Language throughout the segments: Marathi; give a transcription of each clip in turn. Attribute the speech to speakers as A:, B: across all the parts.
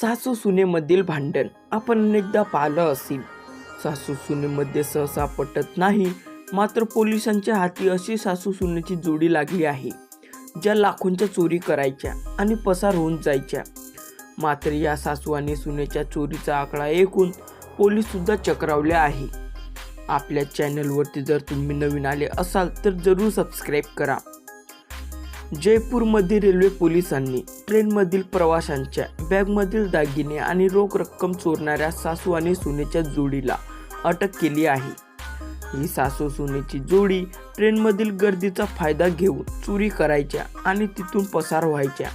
A: सासू सुनेमधील भांडण आपण अनेकदा पाहिलं असेल. सासू सुनेमध्ये सहसा पटत नाही मात्र पोलिसांच्या हाती अशी सासू सुनेची जोडी लागली आहे ज्या लाखोंच्या चोरी करायच्या आणि पसार होऊन जायच्या. मात्र या सासू आणि सुनेच्या चोरीचा आकडा ऐकून पोलीस सुद्धा चक्रावले आहे. आपल्या चॅनलवरती जर तुम्ही नवीन आले असाल तर जरूर सबस्क्राईब करा. जयपूरमध्ये रेल्वे पोलिसांनी ट्रेनमधील प्रवाशांच्या बॅगमधील दागिने आणि रोख रक्कम चोरणाऱ्या सासू आणि सुनेच्या जोडीला अटक केली आहे. ही सासू सुनेची जोडी ट्रेनमधील गर्दीचा फायदा घेऊन चोरी करायच्या आणि तिथून पसार व्हायच्या.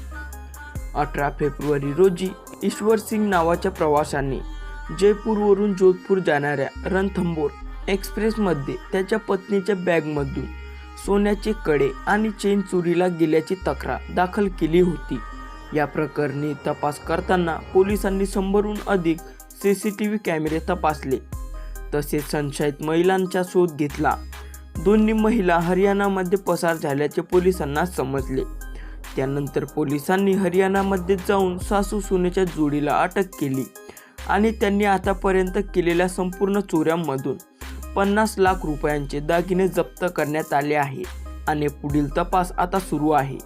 A: अठरा फेब्रुवारी रोजी ईश्वर सिंग नावाच्या प्रवाशांनी जयपूरवरून जोधपूर जाणाऱ्या रणथंबोर एक्सप्रेसमध्ये त्याच्या पत्नीच्या बॅगमधून सोन्याचे कडे आणि चेन चोरीला गेल्याची तक्रार दाखल केली होती. या प्रकरणी तपास करताना पोलिसांनी शंभरहून अधिक सी सी टी व्ही कॅमेरे तपासले. तसेच संशयित महिलांचा शोध घेतला. दोन्ही महिला हरियाणामध्ये पसार झाल्याचे पोलिसांना समजले. त्यानंतर पोलिसांनी हरियाणामध्ये जाऊन सासू सुनेच्या जोडीला अटक केली आणि त्यांनी आतापर्यंत केलेल्या संपूर्ण चोऱ्यांमधून पन्नास लाख रुपयांचे दागिने जप्त करण्यात आले आहे आणि पुढील तपास आता सुरू आहे.